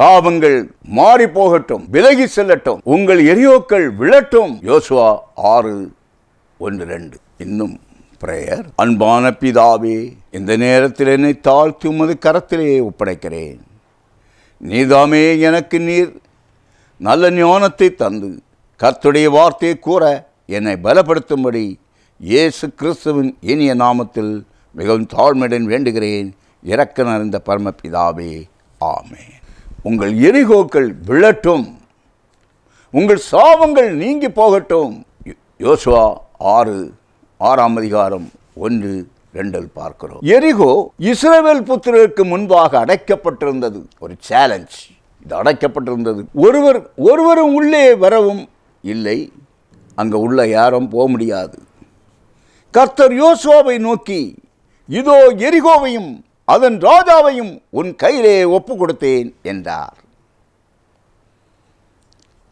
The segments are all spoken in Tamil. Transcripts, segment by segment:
சாபங்கள் மாறி போகட்டும் விலகி செல்லட்டும் உங்கள் எரியோக்கள் விழட்டும். யோசுவா ஆறு ஒன்று ரெண்டு. இன்னும் பிரேயர். அன்பான பிதாவே இந்த நேரத்தில் என்னை தாழ்த்தி உமது கரத்திலே ஒப்படைக்கிறேன். நீதாமே எனக்கு நீர் நல்ல ஞானத்தை தந்து கர்த்துடைய வார்த்தையை கூற என்னை பலப்படுத்தும்படி இயேசு கிறிஸ்துவின் இனிய நாமத்தில் மிகவும் தாழ்மையுடன் வேண்டுகிறேன். இறக்க நிறைந்த பரமபிதாவே ஆமே உங்கள் எரிகோக்கள் விழட்டும். உங்கள் சாபங்கள் நீங்கி போகட்டும். யோசுவா ஆறு ஆறாம் அதிகாரம் ஒன்று ரெண்டில் பார்க்கிறோம். எரிகோ இஸ்ரேவேல் புத்திரருக்கு முன்பாக அடைக்கப்பட்டிருந்தது. ஒரு சேலஞ்ச் இது அடைக்கப்பட்டிருந்தது. ஒருவர் ஒருவரும் உள்ளே வரவும் இல்லை. அங்கே உள்ள யாரும் போக முடியாது. கர்த்தர் யோசுவாவை நோக்கி இதோ எரிகோவையும் அதன் ராஜாவையும் உன் கையிலே ஒப்பு கொடுத்தேன் என்றார்.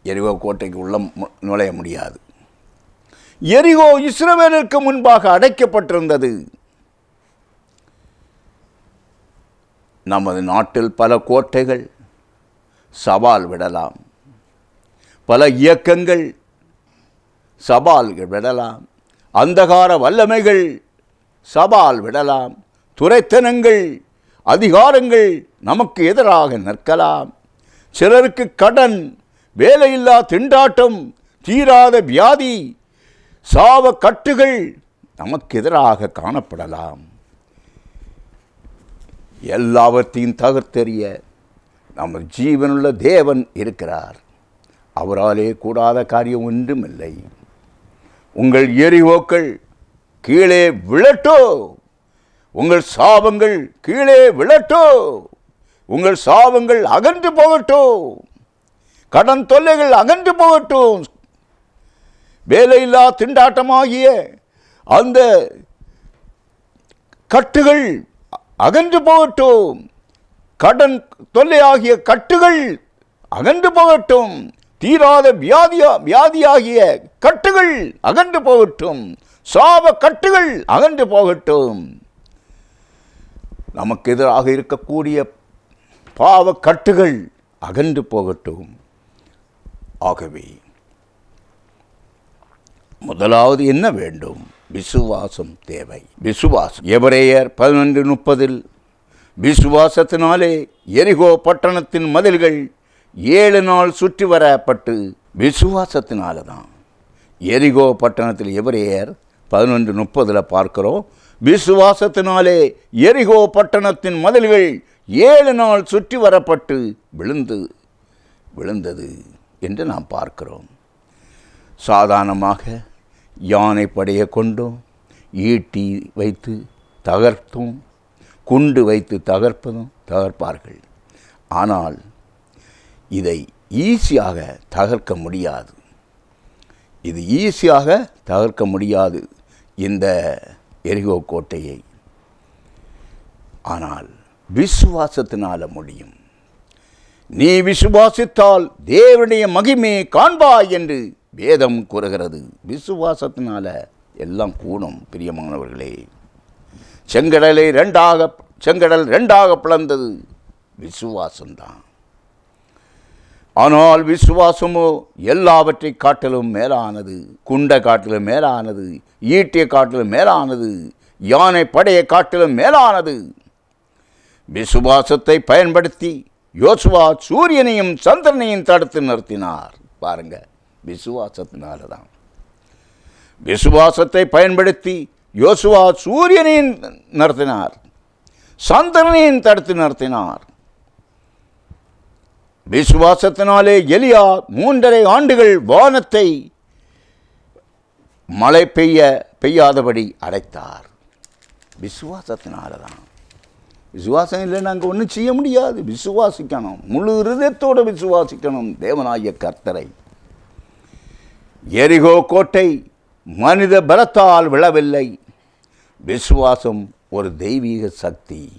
எரிகோ கோட்டைக்கு உள்ள மு- நுழைய முடியாது. எரிகோ இஸ்ரவேலுக்கு முன்பாக அடைக்கப்பட்டிருந்தது. நமது நாட்டில் பல கோட்டைகள் சவால் விடலாம். பல இயக்கங்கள் சவால்கள் விடலாம். அந்தகார வல்லமைகள் சவால் விடலாம். துரைத்தனங்கள் அதிகாரங்கள் நமக்கு எதிராக நிற்கலாம். சிலருக்கு கடன் வேலையில்லா திண்டாட்டம் தீராத வியாதி சாவ கட்டுகள் நமக்கு எதிராக காணப்படலாம். எல்லாவற்றையும் தகர்த்தெறிய நமது ஜீவனுள்ள தேவன் இருக்கிறார். அவராலே கூடாத காரியம் ஒன்றுமில்லை. உங்கள் எரிவோக்கள் கீழே விழட்டோ! உங்கள் சாபங்கள் கீழே விழட்டோ. உங்கள் சாபங்கள் அகன்று போகட்டோ. கடன் தொல்லைகள் அகன்று போகட்டும் வேலையில்லா திண்டாட்டமாகிய அந்த கட்டுகள் அகன்று போகட்டும் கடன் தொல்லையாகிய கட்டுகள் அகன்று போகட்டும் தீராத வியாதியா வியாதியாகிய கட்டுகள் அகன்று போகட்டும். சாப கட்டுகள் அகன்று போகட்டும். நமக்கு எதிராக இருக்கக்கூடிய பாவ கட்டுகள் அகன்று போகட்டும். ஆகவே முதலாவது என்ன வேண்டும்? விசுவாசம் தேவை. விசுவாசம். எவரேயர் பதினொன்று முப்பதில் விசுவாசத்தினாலே எரிகோ பட்டணத்தின் மதில்கள் ஏழு நாள் சுற்றி வரப்பட்டு விசுவாசத்தினால தான் எரிகோ பட்டணத்தில் எவரேயர் பதினொன்று முப்பதில் பார்க்கிறோம். விசுவாசத்தினாலே எரிகோ பட்டணத்தின் மதில்கள் ஏழு நாள் சுற்றி வரப்பட்டு விழுந்து விழுந்தது என்று நாம் பார்க்கிறோம். சாதாரணமாக யானை படையை கொண்டும் ஈட்டி வைத்து தகர்த்தும் குண்டு வைத்து தகர்ப்பதும் தகர்ப்பார்கள். ஆனால் இதை ஈஸியாக தகர்க்க முடியாது. இது ஈஸியாக தகர்க்க முடியாது. இந்த எரிகோ கோட்டையை. ஆனால் விசுவாசத்தினால முடியும். நீ விசுவாசித்தால் தேவனுடைய மகிமையை காண்பாய் என்று வேதம் கூறுகிறது. விசுவாசத்தினால எல்லாம் கூடும் பிரியமானவர்களே. செங்கடலை ரெண்டாக செங்கடல் ரெண்டாக பிளந்தது விசுவாசம்தான். ஆனால் விசுவாசமோ எல்லாவற்றை காட்டிலும் மேலானது குண்டை காட்டிலும் மேலானது ஈட்டிய காட்டிலும் மேலானது யானை படையை காட்டிலும் மேலானது. விசுவாசத்தை பயன்படுத்தி யோசுவா சூரியனையும் சந்திரனையும் தடுத்து நிறுத்தினார். பாருங்க விசுவாசத்தினால தான் விசுவாசத்தை பயன்படுத்தி யோசுவா சூரியனையும் நிறுத்தினார். சந்திரனையும் தடுத்து நிறுத்தினார். விசுவாசத்தினாலே எலியா மூன்றரை ஆண்டுகள் வானத்தை மழை பெய்ய பெய்யாதபடி அடைத்தார். விசுவாசத்தினால தான் விசுவாசம் இல்லைன்னா அங்கே ஒன்றும் செய்ய முடியாது. விசுவாசிக்கணும். முழு இருதயத்தோடு விசுவாசிக்கணும் தேவனாய கர்த்தரை. எரிகோ கோட்டை மனித பலத்தால் விழவில்லை. விசுவாசம் ஒரு தெய்வீக சக்தி.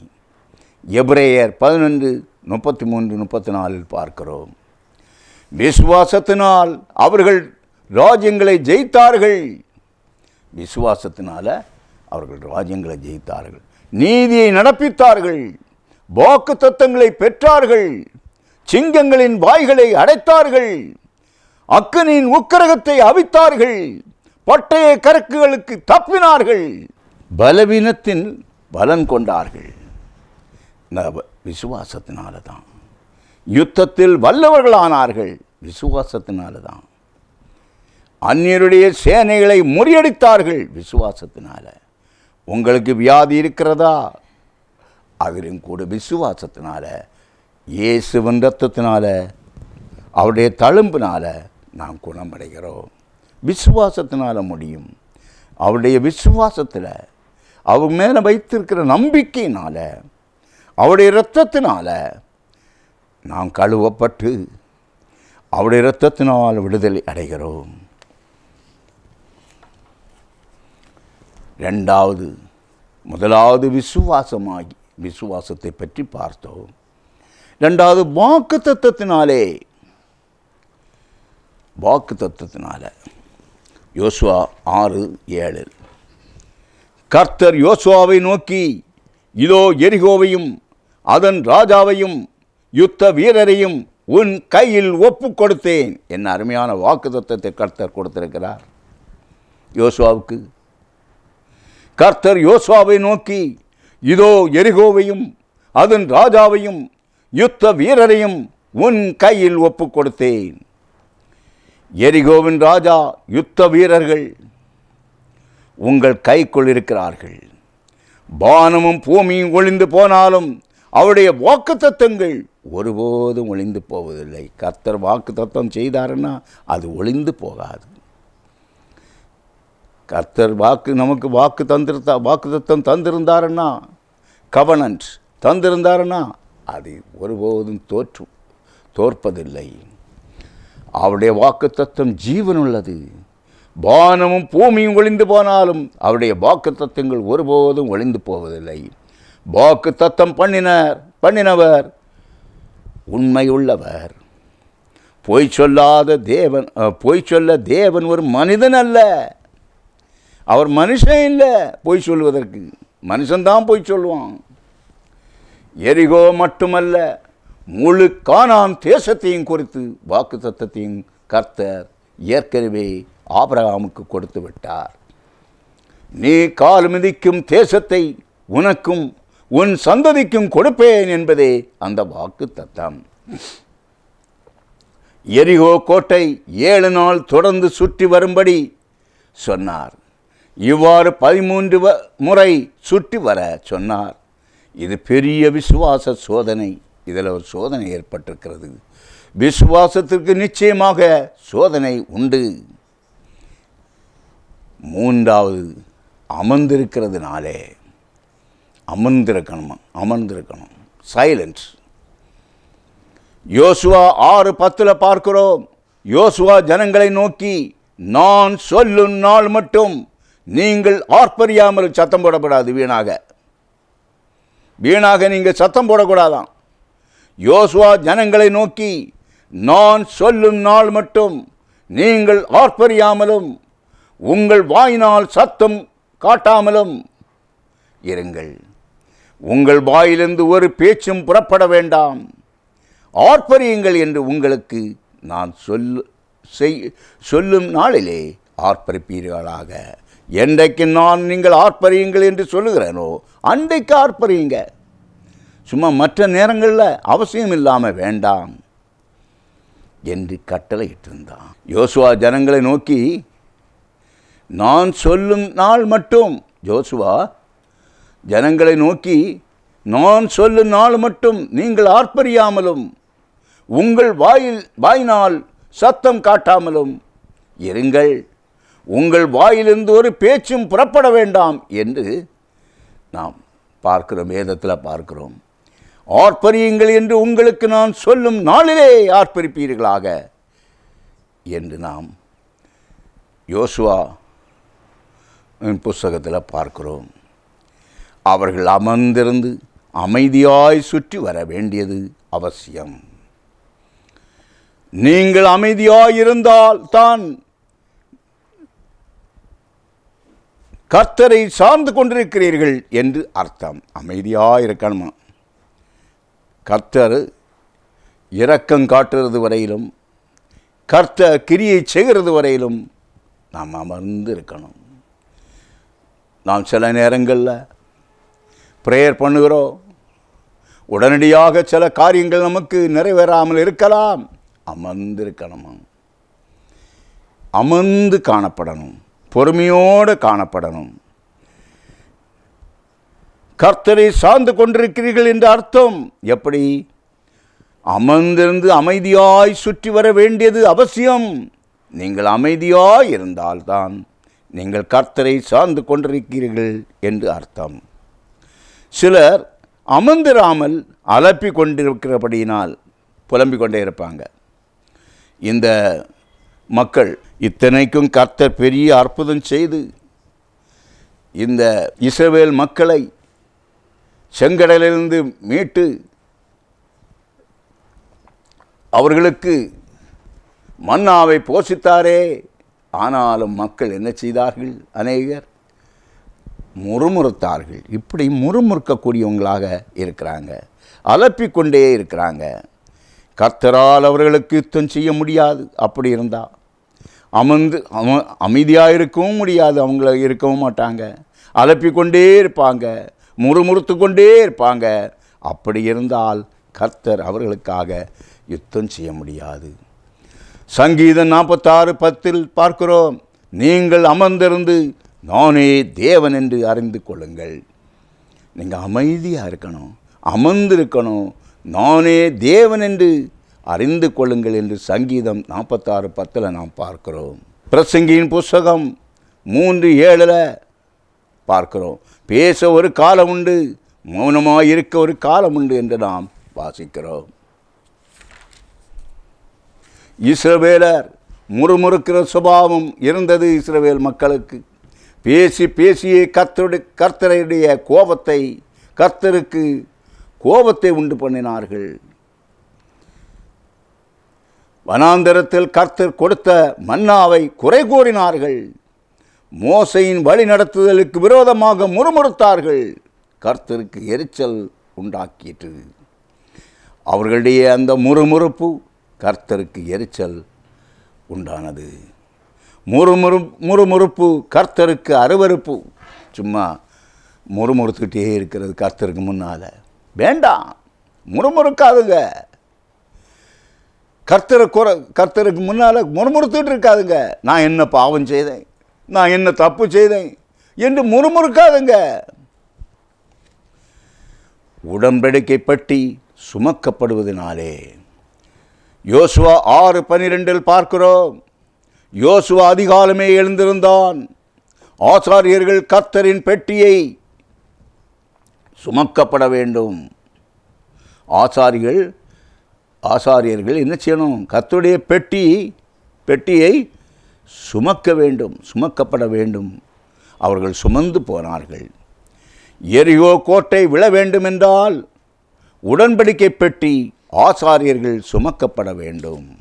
எபிரேயர் பதினொன்று முப்பத்தி மூன்று முப்பத்தி நாலில் பார்க்கிறோம். விசுவாசத்தினால் அவர்கள் ராஜ்யங்களை ஜெயித்தார்கள். விசுவாசத்தினால அவர்கள் ராஜ்யங்களை ஜெயித்தார்கள். நீதியை நடப்பித்தார்கள். வாக்கு தத்தங்களை பெற்றார்கள். சிங்கங்களின் வாய்களை அடைத்தார்கள். அக்கனின் உக்கரகத்தை அவித்தார்கள். பட்டய கரக்குகளுக்கு தப்பினார்கள். பலவீனத்தின் பலன் கொண்டார்கள். விசுவாசத்தினால தான் யுத்தத்தில் வல்லவர்களானார்கள் விசுவாசத்தினால தான் அந்நியருடைய சேனைகளை முறியடித்தார்கள் விசுவாசத்தினால. உங்களுக்கு வியாதி இருக்கிறதா? அதிலும் கூட விசுவாசத்தினால இயேசுவின் ரத்தத்தினால அவருடைய தழும்பினால நாம் குணமடைகிறோம். விசுவாசத்தினால முடியும். அவருடைய விசுவாசத்தில் அவர் மேலே வைத்திருக்கிற நம்பிக்கையினால் அவருடைய இரத்தத்தினால் நாம் கழுவப்பட்டு அவருடைய இரத்தத்தினால் விடுதலை அடைகிறோம். ரெண்டாவது முதலாவது விசுவாசமாகி விசுவாசத்தை பற்றி பார்த்தோம். ரெண்டாவது வாக்கு தத்துவத்தினாலே வாக்கு தத்துவத்தினால யோசுவா ஆறு ஏழு. கர்த்தர் யோசுவாவை நோக்கி இதோ எரிகோவையும் அதன் ராஜாவையும் யுத்த வீரரையும் உன் கையில் ஒப்பு கொடுத்தேன் என்ன அருமையான வாக்கு தத்துவத்தை கர்த்தர் கொடுத்திருக்கிறார். யோசுவாவுக்கு கர்த்தர் யோசுவாவை நோக்கி இதோ எரிகோவையும் அதன் ராஜாவையும் யுத்த வீரரையும் உன் கையில் ஒப்பு கொடுத்தேன். எரிகோவின் ராஜா யுத்த வீரர்கள் உங்கள் கைக்குள் இருக்கிறார்கள். வானமும் பூமியும் ஒளிந்து போனாலும் அவருடைய வாக்கு தத்தங்கள் ஒருபோதும் ஒளிந்து போவதில்லை. கர்த்தர் வாக்கு தத்தம் செய்தாருன்னா அது ஒளிந்து போகாது. கர்த்தர் வாக்கு நமக்கு வாக்கு தந்திருந்தா வாக்கு தத்தம் தந்திருந்தாருன்னா கவனன்ட் தந்திருந்தாருன்னா அது ஒருபோதும் தோற்று தோற்பதில்லை. அவருடைய வாக்கு தத்துவம் ஜீவனுள்ளது. வானமும் பூமியும் ஒளிந்து போனாலும் அவருடைய வாக்கு தத்துவங்கள் ஒருபோதும் ஒளிந்து போவதில்லை. வாக்கு தத்தம் பண்ணினர் பண்ணினவர். உண்மையுள்ளவர் பொய் சொல்லாத தேவன் பொய் சொல்ல தேவன் ஒரு மனிதன் அல்ல. அவர் மனுஷன் இல்லை பொய் சொல்வதற்கு. மனுஷன்தான் பொய் சொல்லுவான். எரிகோ மட்டுமல்ல முழு காணாம் தேசத்தையும் குறித்து வாக்கு தத்தத்தையும் கர்த்தர் ஏற்கனவே ஆபரகாமுக்கு கொடுத்து விட்டார். நீ கால் மிதிக்கும் தேசத்தை உனக்கும் உன் சந்ததிக்கும் கொடுப்பேன் என்பதே அந்த வாக்கு தத்தம் எரிகோ கோட்டை ஏழு நாள் தொடர்ந்து சுற்றி வரும்படி சொன்னார். இவ்வாறு பதிமூன்று வ- முறை சுற்றி வர சொன்னார். இது பெரிய விசுவாச சோதனை. இதில் ஒரு சோதனை ஏற்பட்டிருக்கிறது. விசுவாசத்திற்கு நிச்சயமாக சோதனை உண்டு. மூன்றாவது அமர்ந்திருக்கிறதுனாலே அமர்ந்திருக்கணுமா? அமர்ந்திருக்கணும். சைலன்ஸ் யோசுவா ஆறு பத்தில் பார்க்கிறோம். யோசுவா ஜனங்களை நோக்கி நான் சொல்லும் நாள் மட்டும் நீங்கள் ஆர்ப்பரியாமல் சத்தம் போடக்கூடாது வீணாக. வீணாக நீங்கள் சத்தம் போடக்கூடாதாம் யோசுவா ஜனங்களை நோக்கி நான் சொல்லும் நாள் மட்டும் நீங்கள் ஆர்ப்பரியாமலும் உங்கள் வாயினால் சத்தம் காட்டாமலும் இருங்கள். உங்கள் வாயிலிருந்து ஒரு பேச்சும் புறப்பட வேண்டாம். ஆர்ப்பரியுங்கள் என்று உங்களுக்கு நான் சொல்லு செய் சொல்லும் நாளிலே ஆர்ப்பரிப்பீர்களாக. என்றைக்கு நான் நீங்கள் ஆர்ப்பரியுங்கள் என்று சொல்லுகிறேனோ அன்றைக்கு ஆர்ப்பரியுங்க. சும்மா மற்ற நேரங்களில் அவசியம் இல்லாமல் வேண்டாம் என்று கட்டளையிட்டிருந்தான். யோசுவா ஜனங்களை நோக்கி நான் சொல்லும் நாள் மட்டும். ஜோசுவா ஜனங்களை நோக்கி நான் சொல்லும் நாள் மட்டும் நீங்கள் ஆர்ப்பரியாமலும் உங்கள் வாயில் வாயினால் சத்தம் காட்டாமலும் இருங்கள். உங்கள் வாயிலிருந்து ஒரு பேச்சும் புறப்பட வேண்டாம் என்று நாம் பார்க்கிறோம் வேதத்தில் பார்க்கிறோம். ஆர்ப்பரியுங்கள் என்று உங்களுக்கு நான் சொல்லும் நாளிலே ஆர்ப்பரிப்பீர்களாக என்று நாம் யோசுவா புஸ்தகத்தில் பார்க்கிறோம். அவர்கள் அமர்ந்திருந்து அமைதியாய் சுற்றி வர வேண்டியது அவசியம். நீங்கள் அமைதியாயிருந்தால் தான் கர்த்தரை சார்ந்து கொண்டிருக்கிறீர்கள் என்று அர்த்தம். அமைதியாக இருக்கணுமா? கர்த்தர் இரக்கம் காட்டுறது வரையிலும் கர்த்த கிரியை செய்கிறது வரையிலும் நாம் அமர்ந்து இருக்கணும். நாம் சில நேரங்களில் ப்ரேயர் பண்ணுகிறோம். உடனடியாக சில காரியங்கள் நமக்கு நிறைவேறாமல் இருக்கலாம். அமர்ந்திருக்கணுமா? அமர்ந்து காணப்படணும். பொறுமையோடு காணப்படணும். கர்த்தரை சார்ந்து கொண்டிருக்கிறீர்கள் என்ற அர்த்தம். எப்படி? அமர்ந்திருந்து அமைதியாய் சுற்றி வர வேண்டியது அவசியம். நீங்கள் அமைதியாய் இருந்தால்தான் நீங்கள் கர்த்தரை சார்ந்து கொண்டிருக்கிறீர்கள் என்று அர்த்தம். சிலர் அமர்ந்திராமல் அலப்பி கொண்டிருக்கிறபடியினால் புலம்பிக் கொண்டே இருப்பாங்க. இந்த மக்கள் இத்தனைக்கும் கர்த்தர் பெரிய அற்புதம் செய்து இந்த இஸ்ரவேல் மக்களை செங்கடலிலிருந்து மீட்டு அவர்களுக்கு மன்னாவை போஷித்தாரே. ஆனாலும் மக்கள் என்ன செய்தார்கள்? அநேகர் முறுமுறுத்தார்கள். இப்படி முறுமுறுக்கக்கூடியவங்களாக இருக்கிறாங்க. அலப்பிக்கொண்டே இருக்கிறாங்க. கர்த்தரால் அவர்களுக்கு யுத்தம் செய்ய முடியாது. அப்படி இருந்தால் அமர்ந்து அம அமைதியாக இருக்கவும் முடியாது. அவங்கள இருக்கவும் மாட்டாங்க. அலப்பிக்கொண்டே இருப்பாங்க. முறுமுறுத்து கொண்டே இருப்பாங்க. அப்படி இருந்தால் கர்த்தர் அவர்களுக்காக யுத்தம் செய்ய முடியாது. சங்கீதம் நாற்பத்தாறு பத்தில் பார்க்கிறோம். நீங்கள் அமர்ந்திருந்து நானே தேவன் என்று அறிந்து கொள்ளுங்கள். நீங்கள் அமைதியாக இருக்கணும். அமர்ந்திருக்கணும். நானே தேவன் என்று அறிந்து கொள்ளுங்கள் என்று சங்கீதம் நாற்பத்தாறு பத்தில் நாம் பார்க்கிறோம். பிரசங்கியின் புஸ்தகம் மூன்று ஏழில் பார்க்கிறோம். பேச ஒரு காலம் உண்டு மௌனமாக இருக்க ஒரு காலம் உண்டு என்று நாம் வாசிக்கிறோம். இஸ்ரவேலர் முறுமுறுக்கிற சுபாவம் இருந்தது இஸ்ரவேல் மக்களுக்கு. பேசி பேசியே கர்த்தருடைய கர்த்தருடைய கோபத்தை கர்த்தருக்கு கோபத்தை உண்டு பண்ணினார்கள். வனாந்தரத்தில் கர்த்தர் கொடுத்த மன்னாவை குறை கூறினார்கள். மோசையின் வழி நடத்துதலுக்கு விரோதமாக முறுமுறுத்தார்கள். கர்த்தருக்கு எரிச்சல் உண்டாக்கிற்று. அவர்களுடைய அந்த முறுமுறுப்பு கர்த்தருக்கு எரிச்சல் உண்டானது. முறுமுறு முறுமுறுப்பு கர்த்தருக்கு அருவருப்பு. சும்மா முறுமுறுத்துக்கிட்டே இருக்கிறது கர்த்தருக்கு முன்னால். வேண்டாம். முறுமுறுக்காதுங்க. கர்த்தரை குறை கர்த்தருக்கு முன்னால் முறுமுறுத்துட்டு இருக்காதுங்க. நான் என்ன பாவம் செய்தேன்? நான் என்ன தப்பு செய்தேன்? என்று முறுமுறுக்காதுங்க. உடன்படிக்கை பட்டி சுமக்கப்படுவதனாலே. யோசுவா ஆறு பனிரெண்டில் பார்க்கிறோம். யோசுவா அதிகாலமே எழுந்திருந்தான். ஆசாரியர்கள் கர்த்தரின் பெட்டியை சுமக்கப்பட வேண்டும். ஆசாரிகள் ஆசாரியர்கள் என்ன செய்யணும்? கர்த்தருடைய பெட்டி பெட்டியை சுமக்க வேண்டும் சுமக்கப்பட வேண்டும். அவர்கள் சுமந்து போனார்கள். எரியோ கோட்டை விழ வேண்டுமென்றால் உடன்படிக்கை பெட்டி ஆசாரியர்கள் சுமக்கப்பட வேண்டும்.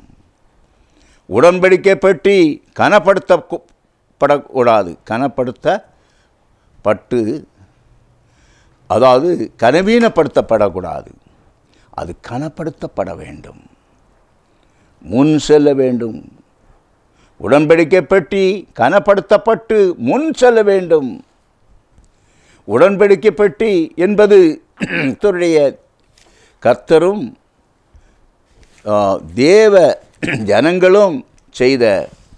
உடன்படிக்கை பெட்டி கனப்படுத்தப்படக்கூடாது. கனப்படுத்தப்பட்டு அதாவது கனவீனப்படுத்தப்படக்கூடாது. அது கனப்படுத்தப்பட வேண்டும். முன் செல்ல வேண்டும். உடன்படிக்கை பெட்டி கனப்படுத்தப்பட்டு முன் செல்ல வேண்டும். உடன்படிக்கை பெட்டி என்பது தன்னுடைய கர்த்தரும் தேவ ஜனங்களும் செய்த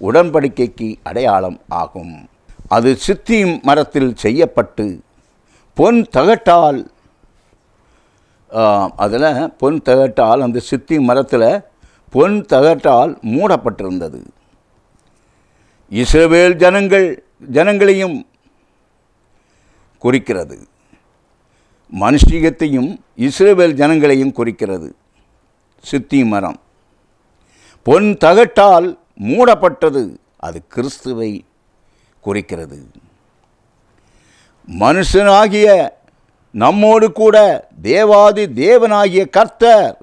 உடன்படிக்கைக்கு அடையாளம் ஆகும். அது சித்தி மரத்தில் செய்யப்பட்டு பொன் தகட்டால் அதில் பொன் தகட்டால் அந்த சித்தி மரத்தில் பொன் தகட்டால் மூடப்பட்டிருந்தது. இஸ்ரவேல் ஜனங்கள் ஜனங்களையும் குறிக்கிறது. மனுஷிகத்தையும் இஸ்ரேவேல் ஜனங்களையும் குறிக்கிறது. சித்தி மரம். பொன் தகட்டால் மூடப்பட்டது அது கிறிஸ்துவை குறிக்கிறது. மனுஷனாகிய நம்மோடு கூட தேவாதி தேவனாகிய கர்த்தர்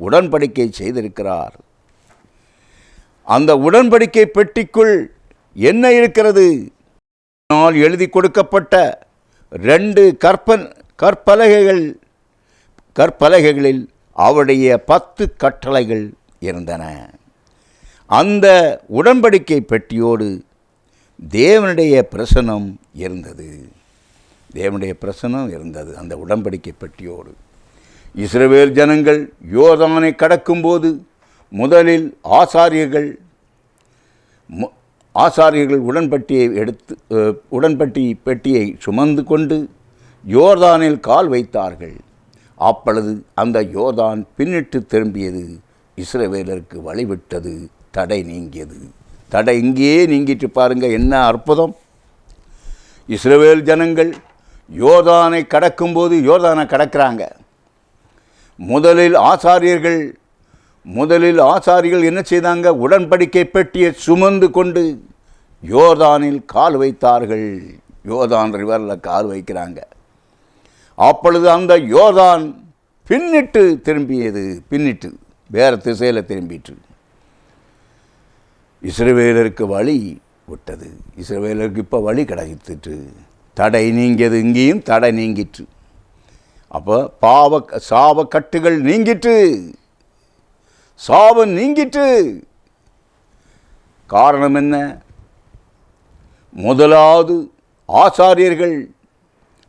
உடன்படிக்கை செய்திருக்கிறார். அந்த உடன்படிக்கை பெட்டிக்குள் என்ன இருக்கிறது? நாள் எழுதி கொடுக்கப்பட்ட ரெண்டு கற்பன் கற்பலகைகள் கற்பலகைகளில் அவருடைய பத்து கட்டளைகள் இருந்தன. அந்த உடன்படிக்கை பெட்டியோடு தேவனுடைய பிரசனம் இருந்தது. தேவனுடைய பிரசனம் இருந்தது அந்த உடன்படிக்கை பெட்டியோடு. இஸ்ரவேல் ஜனங்கள் யோர்தானை கடக்கும்போது முதலில் ஆசாரியர்கள் ஆசாரியர்கள் உடன்பட்டியை எடுத்து உடன்பட்டி பெட்டியை சுமந்து கொண்டு யோர்தானில் கால் வைத்தார்கள். அப்பொழுது அந்த யோர்தான் பின்னிட்டு திரும்பியது இஸ்ரவேலருக்கு வழிவிட்டது தடை நீங்கியது. தடை இங்கேயே நீங்கிட்டு பாருங்கள் என்ன அற்புதம். இஸ்ரவேல் ஜனங்கள் யோர்தானை கடக்கும்போது யோதானை கடக்கிறாங்க. முதலில் ஆசாரியர்கள் முதலில் ஆசாரிகள் என்ன செய்தாங்க? உடன்படிக்கை பெட்டியை சுமந்து கொண்டு யோர்தானில் கால் வைத்தார்கள். யோர்தான் ரிவரில் கால் வைக்கிறாங்க. அப்பொழுது அந்த யோர்தான் பின்னிட்டு திரும்பியது பின்னிட்டு. வேறு திசையில் திரும்பிட்டு இஸ்ரவேலருக்கு வழி விட்டது. இஸ்ரவேலருக்கு இப்போ வழி கிடைச்சிட்டு தடை நீங்கியது இங்கேயும் தடை நீங்கிற்று. அப்போ பாவ சாபக்கட்டுகள் நீங்கிட்டு சாபம் நீங்கிற்று. காரணம் என்ன? முதலாவது ஆசாரியர்கள்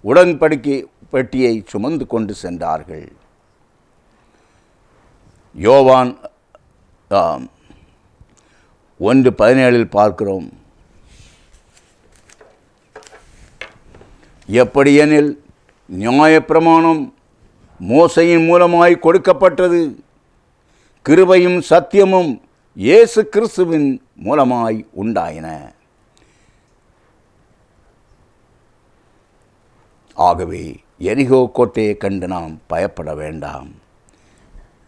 உடன்படிக்கை பெட்டியை சுமந்து கொண்டு சென்றார்கள். யோவான் ஒன்று பதினேழில் பார்க்கிறோம். எப்படியெனில் நியாயப்பிரமாணம் மோசையின் மூலமாய் கொடுக்கப்பட்டது. கிருபையும் சத்தியமும் இயேசு கிறிஸ்துவின் மூலமாய் உண்டாயின. ஆகவே எரிகோ கோட்டையை கண்டு நாம் பயப்பட வேண்டாம்.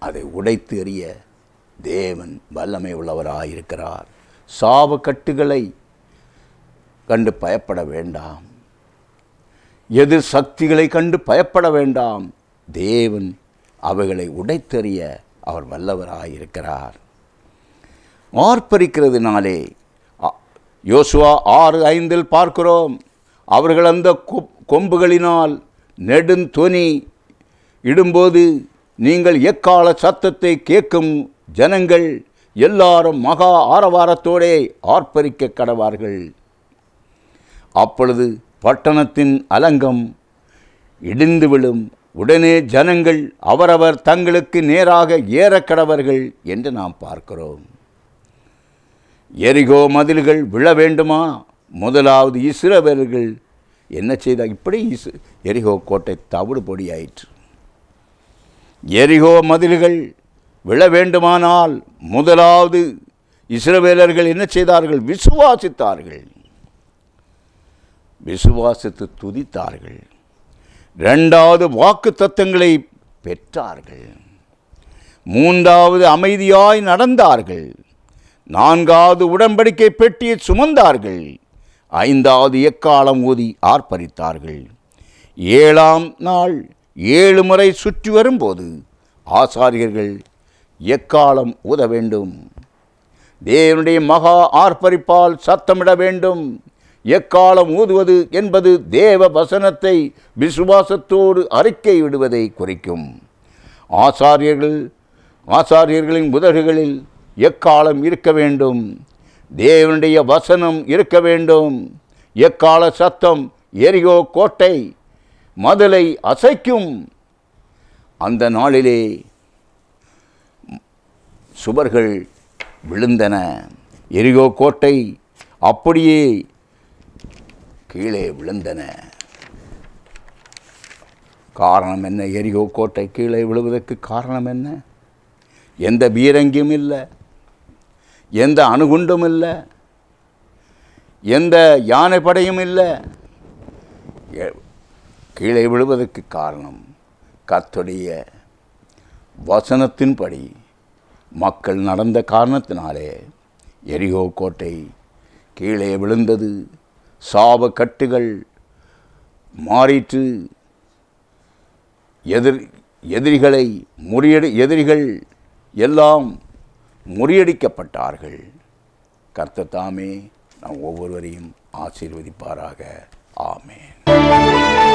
அதை உடைத்து எறிய தேவன் வல்லமை உள்ளவராயிருக்கிறார். சாப கட்டுகளை கண்டு பயப்பட வேண்டாம். எதிர் சக்திகளை கண்டு பயப்பட வேண்டாம். தேவன் அவைகளை உடைத்தெறிய அவர் வல்லவராயிருக்கிறார். ஆர்ப்பரிக்கிறதுனாலே அ- யோசுவா ஆறு ஐந்தில் பார்க்கிறோம். அவர்கள் அந்த கொம்புகளினால் நெடுந்தொனி இடும்போது நீங்கள் எக்கால சத்தத்தை கேட்கும் ஜனங்கள் எல்லாரும் மகா ஆரவாரத்தோடே ஆர்ப்பரிக்க கடவார்கள். அப்பொழுது பட்டணத்தின் அலங்கம் இடிந்து விழும். உடனே ஜனங்கள் அவரவர் தங்களுக்கு நேராக ஏறக்கடவர்கள் என்று நாம் பார்க்கிறோம். எரிகோ மதில்கள் விழ வேண்டுமா? முதலாவது இஸ்ரவேலர்கள் என்ன செய்தார் இப்படி இஸ் எரிகோ கோட்டை தவிடு பொடியாயிற்று எரிகோ மதில்கள் விழ வேண்டுமானால் முதலாவது இஸ்ரவேலர்கள் என்ன செய்தார்கள்? விசுவாசித்தார்கள். விசுவாசித்து துதித்தார்கள். ரெண்டாவது வாக்கு தத்தங்களை பெற்றார்கள். மூன்றாவது அமைதியாய் நடந்தார்கள். நான்காவது உடன்படிக்கை பெட்டியை சுமந்தார்கள். ஐந்தாவது எக்காலம் ஊதி ஆர்ப்பரித்தார்கள். ஏழாம் நாள் ஏழு முறை சுற்றி வரும்போது ஆசாரியர்கள் எக்காலம் ஊத வேண்டும்? தேவனுடைய மகா ஆர்ப்பரிப்பால் சத்தமிட வேண்டும். எக்காலம் ஊதுவது என்பது தேவ வசனத்தை விசுவாசத்தோடு அறிக்கை விடுவதை குறிக்கும். ஆசாரியர்கள் ஆசாரியர்களின் உதடுகளில் எக்காலம் இருக்க வேண்டும்? தேவனுடைய வசனம் இருக்க வேண்டும். எக்கால சத்தம் எரியோ கோட்டை மதலை அசைக்கும். அந்த நாளிலே சுவர்கள் விழுந்தன. எரிகோ கோட்டை அப்படியே கீழே விழுந்தன. காரணம் என்ன? எரிகோ கோட்டை கீழே விழுவதற்கு காரணம் என்ன? எந்த பீரங்கியும் இல்லை. எந்த அணுகுண்டும் இல்லை. எந்த யானைப்படையும் இல்லை. கீழே விழுவதற்கு காரணம் கத்துடைய வசனத்தின்படி மக்கள் நடந்த காரணத்தினாலே எரிகோ கோட்டை கீழே விழுந்தது. சாபக்கட்டுகள் மாறிற்று. எதிர் எதிரிகளை முறியடி எதிரிகள் எல்லாம் முறியடிக்கப்பட்டார்கள். கர்த்தத்தாமே நாம் ஒவ்வொருவரையும் ஆசீர்வதிப்பாராக. ஆமேன்.